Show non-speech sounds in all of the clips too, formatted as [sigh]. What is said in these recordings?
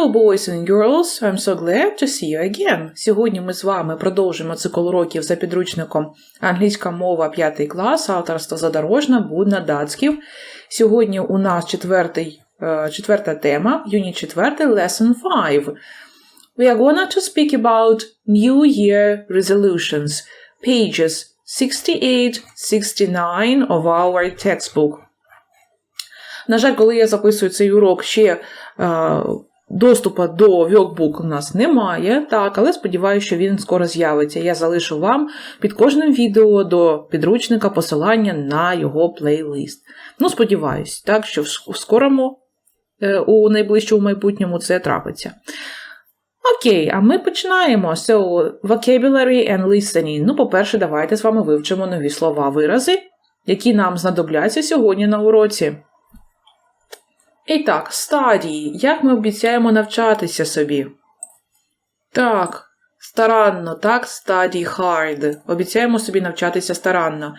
Hello, boys and girls! I'm so glad to see you again. Сьогодні ми з вами продовжимо цикл уроків за підручником Англійська мова 5 клас, авторство Задорожна, Будна, Датськів. Сьогодні у нас четвертий, е, четверта тема, юніт 4, lesson 5. We are going to speak about New Year resolutions, pages 68-69 of our textbook. На жаль, коли я записую цей урок, ще доступу до workbook у нас немає, так, але сподіваюся, що він скоро з'явиться. Я залишу вам під кожним відео до підручника посилання на його плейлист. Ну, сподіваюсь, так, що в скорому, е, у найближчому майбутньому це трапиться. Окей, а ми починаємо. So, vocabulary and listening. Ну, по-перше, давайте з вами вивчимо нові слова, вирази, які нам знадобляться сьогодні на уроці. І так, стадії. Як ми обіцяємо навчатися собі? Так, старанно, так, стадії hard. Обіцяємо собі навчатися старанно.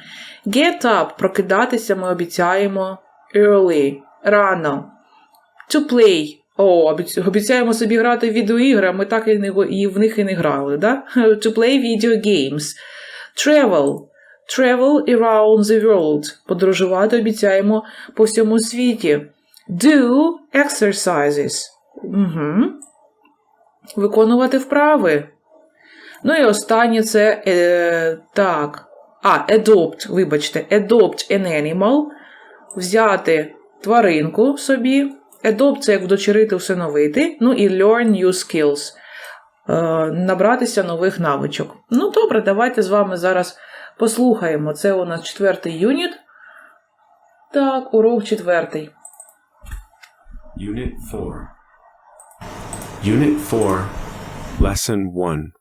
Get up, прокидатися ми обіцяємо early, рано. To play. О, обіцяємо собі грати в відеоігри, а ми так і, не, і в них і не грали, да? [laughs] To play video games. Travel. Travel around the world. Подорожувати обіцяємо по всьому світі. Do exercises. Угу. Виконувати вправи. Ну і останнє це е, так. А, adopt, вибачте, adopt an animal. Взяти тваринку собі. Adopt це як вдочерити, всиновити. Ну і learn new skills. Е, набратися нових навичок. Ну, добре, давайте з вами зараз послухаємо. Це у нас четвертий юніт. Так, урок четвертий. Unit 4. Unit 4, Lesson 1.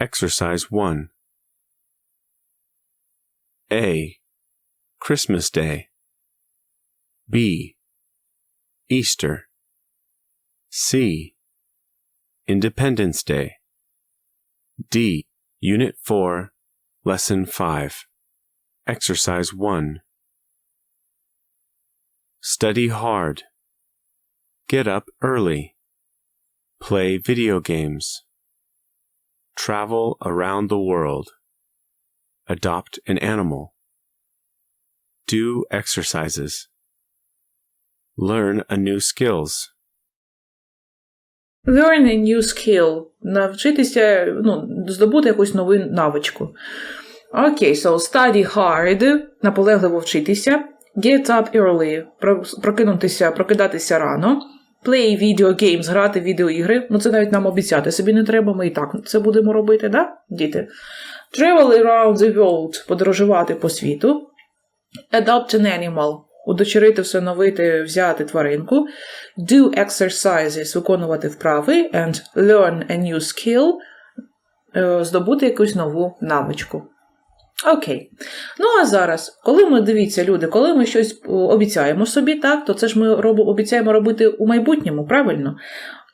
Exercise 1. A. Christmas Day. B. Easter. C. Independence Day. D. Unit 4, Lesson 5. Exercise 1. Study hard. Get up early. Play video games. Travel around the world. Adopt an animal. Do exercises. Learn a new skills. Learn a new skill. Навчитися, ну, здобути якусь нову навичку. Окей, so study hard, наполегливо вчитися. Get up early, про- прокинутися, прокидатися рано. Play video games, грати відеоігри. Ну, це навіть нам обіцяти собі не треба, ми і так це будемо робити, да, діти? Travel around the world, подорожувати по світу. Adopt an animal, удочерити, всиновити, взяти тваринку. Do exercises, виконувати вправи. And learn a new skill, е, здобути якусь нову навичку. Окей. Ну а зараз, коли ми дивіться, люди, коли ми щось обіцяємо собі, так, то це ж ми робо, обіцяємо робити у майбутньому, правильно?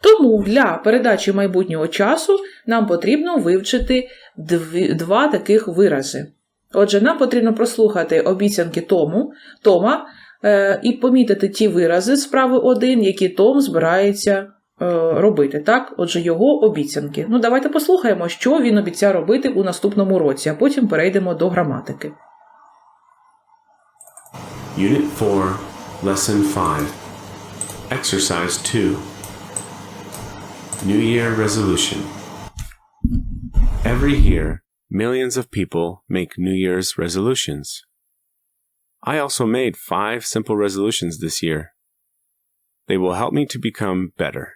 Тому для передачі майбутнього часу нам потрібно вивчити дві, два таких вирази. Отже, нам потрібно прослухати обіцянки Тому, Тома е, і помітити ті вирази вправи 1, які Том збирається робити. Так? Отже, його обіцянки. Ну, давайте послухаємо, що він обіцяє робити у наступному році, а потім перейдемо до граматики. Unit 4, Lesson 5. Exercise 2. New Year Resolution. Every year, millions of people make New Year's resolutions. I also made five simple resolutions this year. They will help me to become better.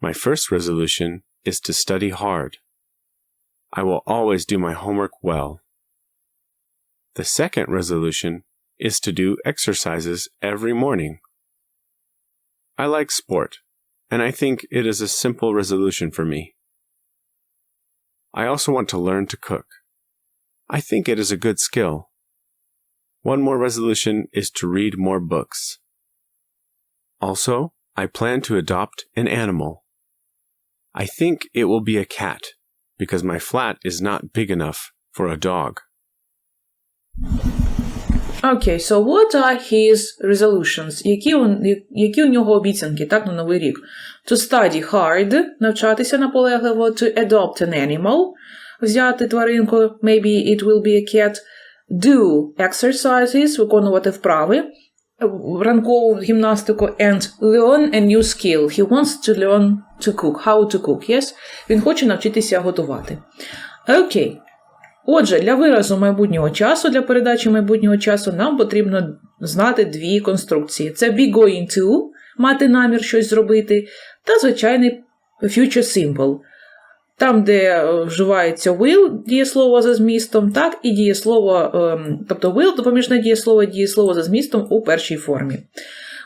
My first resolution is to study hard. I will always do my homework well. The second resolution is to do exercises every morning. I like sport, and I think it is a simple resolution for me. I also want to learn to cook. I think it is a good skill. One more resolution is to read more books. Also, I plan to adopt an animal. I think it will be a cat because my flat is not big enough for a dog. Окей, so what are his resolutions? Які, у- які у нього обіцянки, так, на новий рік? To study hard, навчатися наполегливо, to adopt an animal, взяти тваринку, maybe it will be a cat, do exercises, виконувати вправи, ранкову гімнастику, and learn a new skill. He wants to learn to cook. How to cook, yes? Він хоче навчитися готувати. Окей. Отже, для виразу майбутнього часу, для передачі майбутнього часу, нам потрібно знати дві конструкції: це be going to, мати намір щось зробити, та звичайний future simple. Там, де е, вживається will, дієслово за змістом, так і дієслово, ем, тобто will, допоміжне дієслово, дієслово за змістом у першій формі,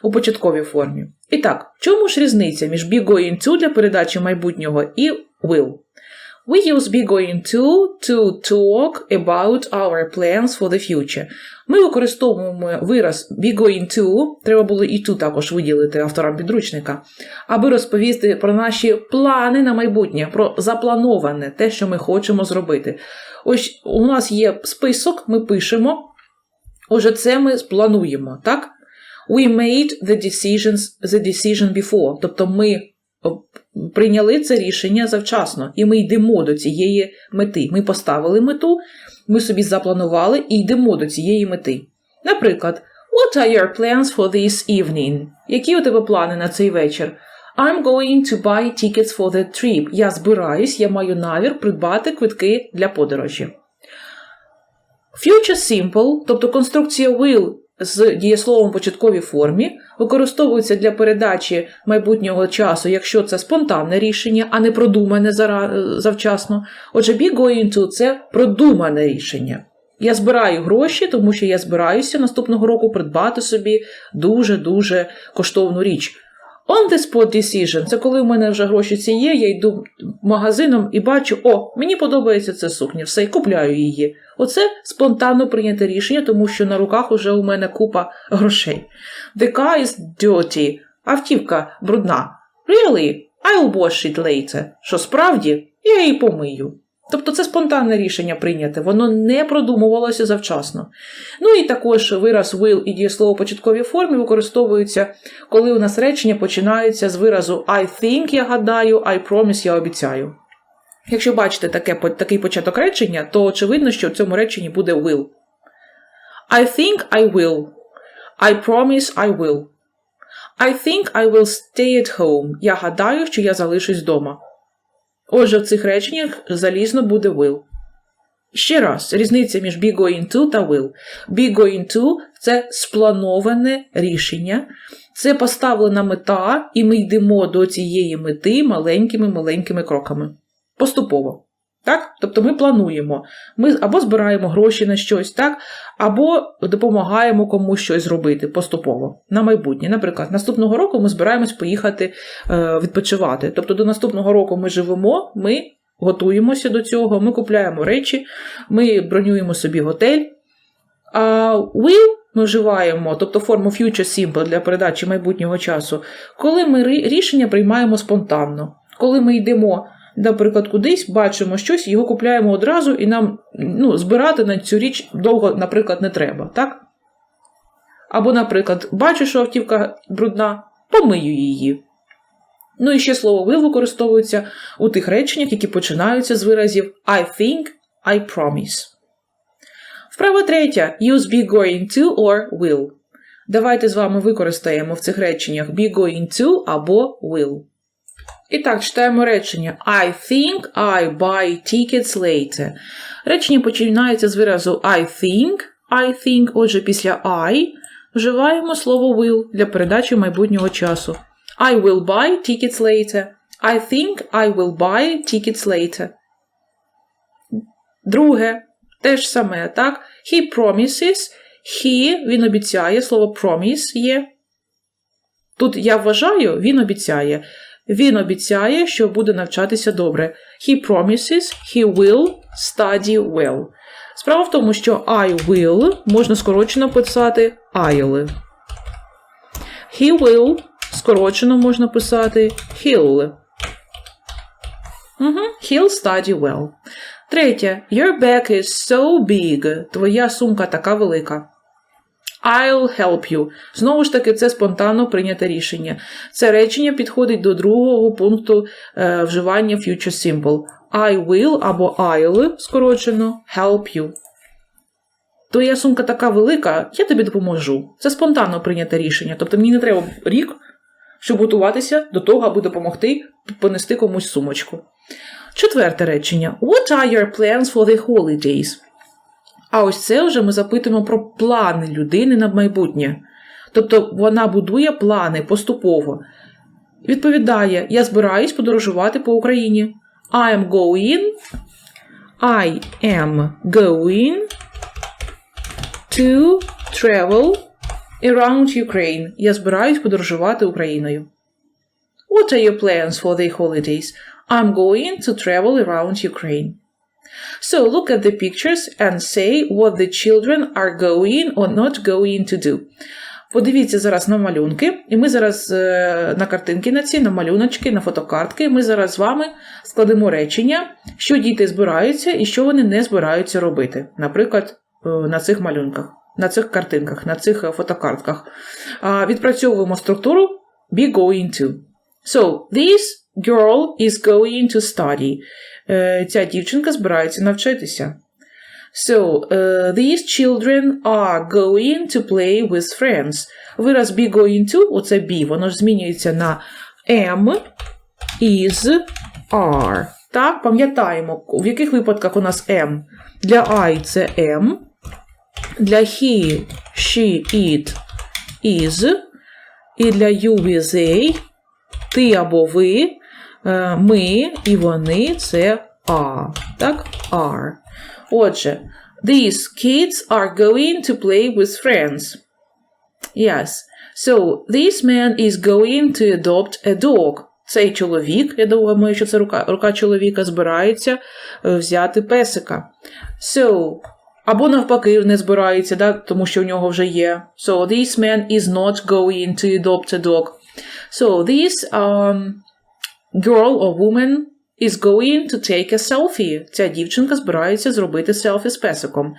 у початковій формі. І так, в чому ж різниця між be going to для передачі майбутнього і will? We use be going to to talk about our plans for the future. Ми використовуємо вираз be going to, треба було і to також виділити авторам підручника, аби розповісти про наші плани на майбутнє, про заплановане, те, що ми хочемо зробити. Ось у нас є список, ми пишемо. Отже, це ми сплануємо, так? We made the decisions the decision before. Тобто ми прийняли це рішення завчасно, і ми йдемо до цієї мети. Ми поставили мету, ми собі запланували і йдемо до цієї мети. Наприклад, What are your plans for this evening? Які у тебе плани на цей вечір? I'm going to buy tickets for the trip. Я збираюсь, я маю намір придбати квитки для подорожі. Future simple, тобто конструкція will з дієсловом початковій формі, використовується для передачі майбутнього часу, якщо це спонтанне рішення, а не продумане завчасно. Отже, be going to – це продумане рішення. Я збираю гроші, тому що я збираюся наступного року придбати собі дуже-дуже коштовну річ. On the spot decision – це коли в мене вже гроші ці є, я йду магазином і бачу, о, мені подобається ця сукня, все, і купляю її. Оце спонтанно прийняте рішення, тому що на руках уже у мене купа грошей. The car is dirty. Автівка брудна. Really? I'll wash it later. Що справді, я її помию. Тобто це спонтанне рішення прийняте, воно не продумувалося завчасно. Ну і також вираз will і дієслово в початковій формі використовуються, коли у нас речення починаються з виразу I think, я гадаю, I promise, я обіцяю. Якщо бачите таке, такий початок речення, то очевидно, що в цьому реченні буде will. I think I will. I promise I will. I think I will stay at home. Я гадаю, що я залишусь вдома. Отже, в цих реченнях залізно буде will. Ще раз, різниця між be going to та will. Be going to – це сплановане рішення, це поставлена мета, і ми йдемо до цієї мети маленькими-маленькими кроками. Поступово. Так? Тобто ми плануємо. Ми або збираємо гроші на щось, так? або допомагаємо комусь щось зробити поступово на майбутнє. Наприклад, наступного року ми збираємось поїхати е, відпочивати. Тобто до наступного року ми живемо, ми готуємося до цього, ми купляємо речі, ми бронюємо собі готель. А will ми вживаємо, тобто форму future simple для передачі майбутнього часу, коли ми рішення приймаємо спонтанно. Коли ми йдемо, наприклад, кудись, бачимо щось, його купляємо одразу, і нам ну, збирати на цю річ довго, наприклад, не треба. так? Або, наприклад, бачу, що автівка брудна, помию її. Ну і ще слово will використовується у тих реченнях, які починаються з виразів I think, I promise. Вправа третя. Use be going to or will. Давайте з вами використаємо в цих реченнях be going to або will. І так, читаємо речення I think I buy tickets later. Речення починається з виразу I think, I think, отже, після I вживаємо слово will для передачі майбутнього часу. I will buy tickets later. I think I will buy tickets later. Друге, те ж саме, так? He promises, he, він обіцяє, слово promise є. Тут я вважаю, він обіцяє. Він обіцяє, що буде навчатися добре. He promises he will study well. Справа в тому, що I will можна скорочено писати I'll. He will скорочено можна писати he'll. Угу. He'll study well. Третє. Your bag is so big. Твоя сумка така велика. I'll help you. Знову ж таки, це спонтанно прийняте рішення. Це речення підходить до другого пункту е, вживання future simple. I will або I'll скорочено help you. Твоя сумка така велика, я тобі допоможу. Це спонтанно прийняте рішення. Тобто мені не треба рік, щоб готуватися до того, аби допомогти понести комусь сумочку. Четверте речення. What are your plans for the holidays? А ось це вже ми запитуємо про плани людини на майбутнє. Тобто вона будує плани поступово. Відповідає: Я збираюсь подорожувати по Україні. I am going. I am going to travel around Ukraine. Я збираюсь подорожувати Україною. What are your plans for the holidays? I'm going to travel around Ukraine. So look at the pictures and say what the children are going or not going to do. Подивіться зараз на малюнки, і ми зараз е, на картинки на ці, на малюночки, на фотокартки. Ми зараз з вами складемо речення, що діти збираються і що вони не збираються робити. Наприклад, е, на цих малюнках, на цих картинках, на цих е, фотокартках. Відпрацьовуємо структуру be going to. So, this girl is going to study. Е, Ця дівчинка збирається навчитися. So, uh, these children are going to play with friends. Вираз be going to, оце be, воно ж змінюється на am, is, are. Так, пам'ятаємо, в яких випадках у нас am. Для I це am, для he, she, it, is, і для you, we, they, ти або ви, ми і вони це are. Так, are. Отже, these kids are going to play with friends. Yes. So, this man is going to adopt a dog. Цей чоловік, я думаю, що це рука, рука чоловіка збирається е, взяти песика. So, або навпаки, не збирається, да, тому що в нього вже є. So, this man is not going to adopt a dog. So, this um, girl or woman is going to take a selfie. Ця дівчинка збирається зробити селфі з песиком.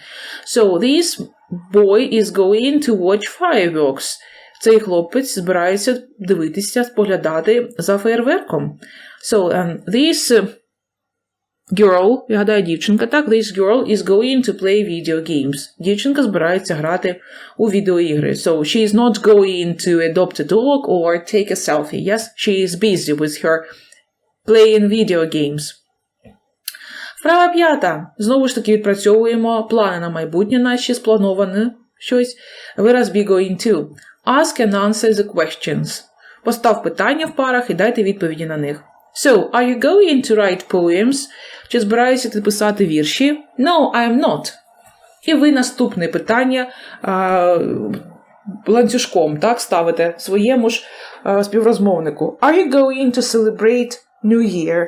So, this boy is going to watch fireworks. Цей хлопець збирається дивитися, споглядати за фейерверком. So, and this girl, я гадаю, дівчинка, так, this girl is going to play video games. Дівчинка збирається грати у відеоігри. So, she is not going to adopt a dog or take a selfie. Yes, she is busy with her playing video games. Вправа п'ята. Знову ж таки відпрацьовуємо плани на майбутнє наші сплановане щось. Вираз be going to. Ask and answer the questions. Постав питання в парах і дайте відповіді на них. So, are you going to write poems? Чи збираєшся ти писати вірші? No, I am not. І ви наступне питання а, ланцюжком так, ставите своєму ж а, співрозмовнику. Are you going to celebrate New Year?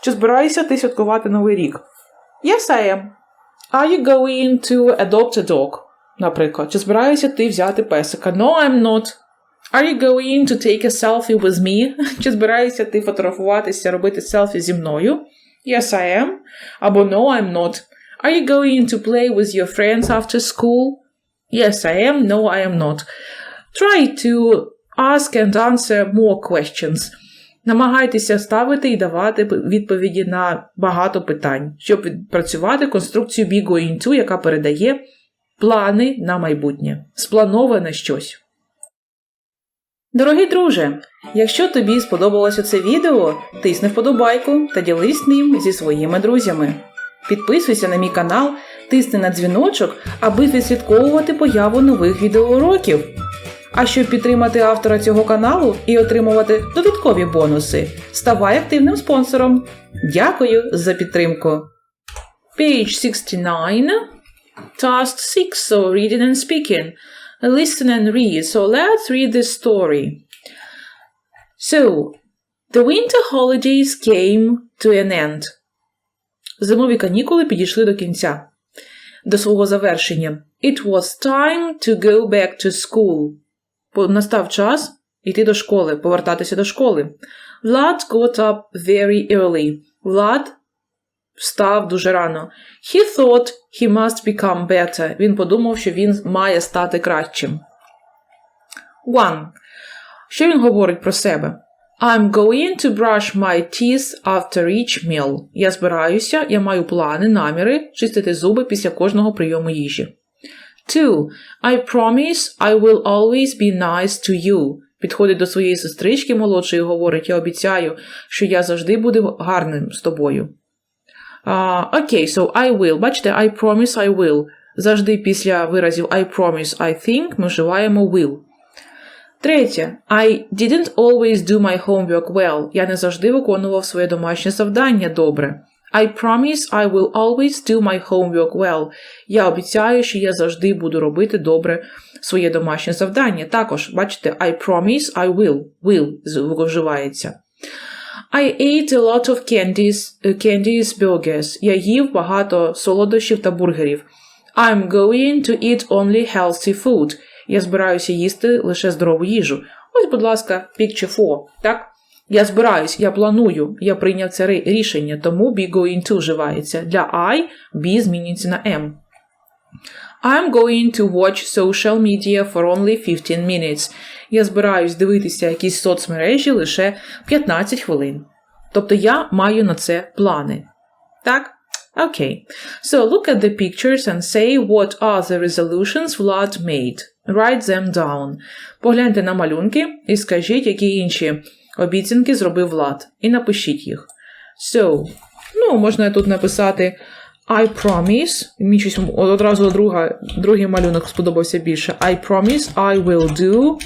Чи збираєшся ти святкувати Новий рік? Yes, I am. Are you going to adopt a dog? Наприклад, чи збираєшся ти взяти песика? No, I'm not. Are you going to take a selfie with me? [laughs] Чи збираєшся ти фотографуватися, робити селфі зі мною? Yes, I am. Або No, I'm not. Are you going to play with your friends after school? Yes, I am. No, I am not. Try to ask and answer more questions. Намагайтеся ставити і давати відповіді на багато питань, щоб відпрацювати конструкцію be going to, яка передає плани на майбутнє, сплановане щось. Дорогий друже, якщо тобі сподобалося це відео, тисни вподобайку та ділись ним зі своїми друзями. Підписуйся на мій канал, тисни на дзвіночок, аби відслідковувати появу нових відеоуроків. А щоб підтримати автора цього каналу і отримувати додаткові бонуси, ставай активним спонсором. Дякую за підтримку. Page 69. Task 6. So reading and speaking. Listen and read. So let's read this story. So, the winter holidays came to an end. Зимові канікули підійшли до кінця, до свого завершення. It was time to go back to school. По- Настав час йти до школи, повертатися до школи. Vlad got up very early. Влад встав дуже рано. He thought he must become better. Він подумав, що він має стати кращим. One. Що він говорить про себе? I'm going to brush my teeth after each meal. Я збираюся, я маю плани, наміри чистити зуби після кожного прийому їжі. Two. I promise I will always be nice to you. Підходить до своєї сестрички молодшої і говорить: Я обіцяю, що я завжди буду гарним з тобою. Окей, so I will. Бачите, I promise I will. Завжди після виразів I promise, I think ми вживаємо will. Третє. I didn't always do my homework well. Я не завжди виконував своє домашнє завдання добре. I promise I will always do my homework well. Я обіцяю, що я завжди буду робити добре своє домашнє завдання. Також, бачите, I promise I will. Will вживається. I ate a lot of candies, uh, candies burgers. Я їв багато солодощів та бургерів. I'm going to eat only healthy food. Я збираюся їсти лише здорову їжу. Ось, будь ласка, picture 4, так? Я збираюсь, я планую, я прийняв це рішення, тому be going to вживається. Для I be змінюється на am. I'm going to watch social media for only 15 minutes. Я збираюсь дивитися якісь соцмережі лише 15 хвилин. Тобто я маю на це плани. Так? Окей. So look at the pictures and say what are the resolutions Vlad made. Write them down. Погляньте на малюнки і скажіть, які інші обіцянки зробив Влад. І напишіть їх. So, ну, можна тут написати I promise. Мені щось одразу друга, другий малюнок сподобався більше. I promise I will do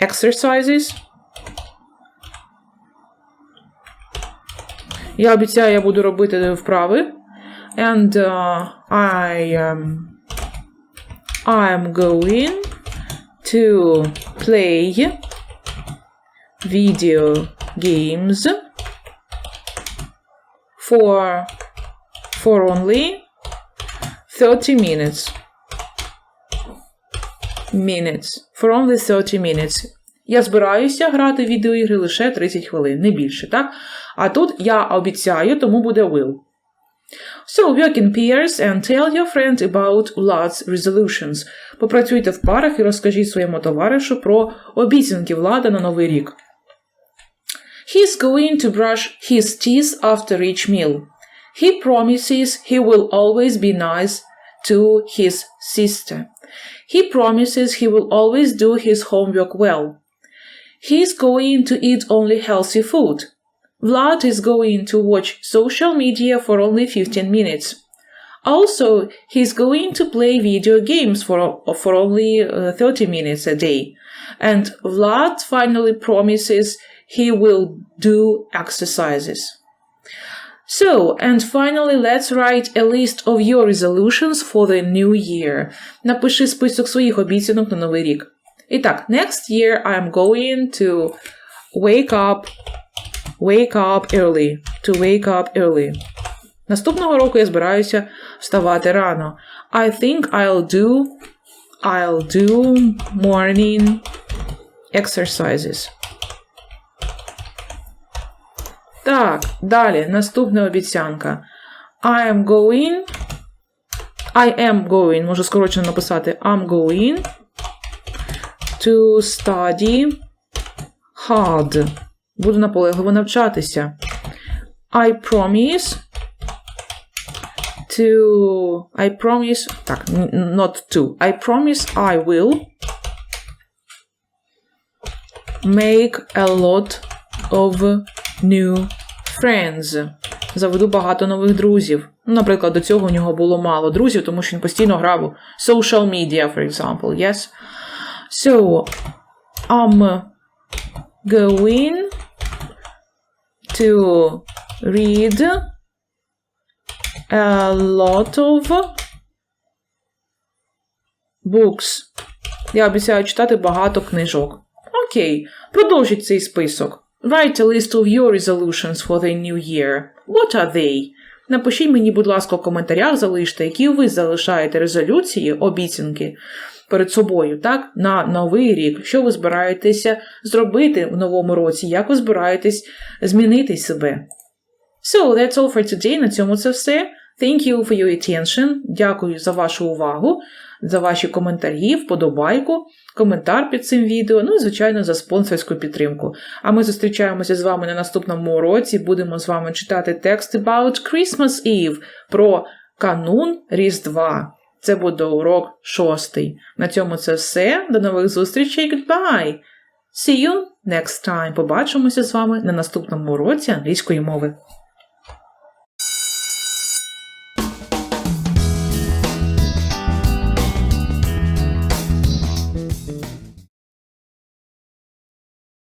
exercises. Я обіцяю, я буду робити вправи. And uh, I um, I'm going to play video games for for only 30 minutes. Minutes. For only 30 minutes. Я збираюся грати в відеоігри лише 30 хвилин, не більше, так? А тут я обіцяю, тому буде will. So, work in pairs and tell your friend about Vlad's resolutions. Попрацюйте в парах і розкажіть своєму товаришу про обіцянки влада на Новий рік. He's going to brush his teeth after each meal. He promises he will always be nice to his sister. He promises he will always do his homework well. He's going to eat only healthy food. Vlad is going to watch social media for only 15 minutes. Also, he's going to play video games for, for only uh, 30 minutes a day. And Vlad finally promises he will do exercises. So, and finally, let's write a list of your resolutions for the new year. Напиши список своїх обіцянок на новий рік. І так, next year I'm going to wake up, wake up early, to wake up early. Наступного року я збираюся вставати рано. I think I'll do, I'll do morning exercises. Так, далі, наступна обіцянка. I am going. I am going, можу скорочено написати I'm going to study hard. Буду наполегливо навчатися. I promise to. I promise. Так, not to. I promise I will make a lot of new friends. Заведу багато нових друзів. Наприклад, до цього у нього було мало друзів, тому що він постійно грав у social media, for example. Yes? So, I'm going to read a lot of books. Я обіцяю читати багато книжок. Окей, продовжіть цей список. Write a list of your resolutions for the new year. What are they? Напишіть мені, будь ласка, в коментарях залиште, які ви залишаєте резолюції, обіцянки перед собою, так, на новий рік. Що ви збираєтеся зробити в новому році? Як ви збираєтесь змінити себе? So, that's all for today. На цьому це все. Thank you for your attention. Дякую за вашу увагу, за ваші коментарі, вподобайку, коментар під цим відео, ну і, звичайно, за спонсорську підтримку. А ми зустрічаємося з вами на наступному уроці. Будемо з вами читати текст about Christmas Eve про канун Різдва. Це буде урок шостий. На цьому це все. До нових зустрічей. Goodbye! See you next time. Побачимося з вами на наступному уроці англійської мови.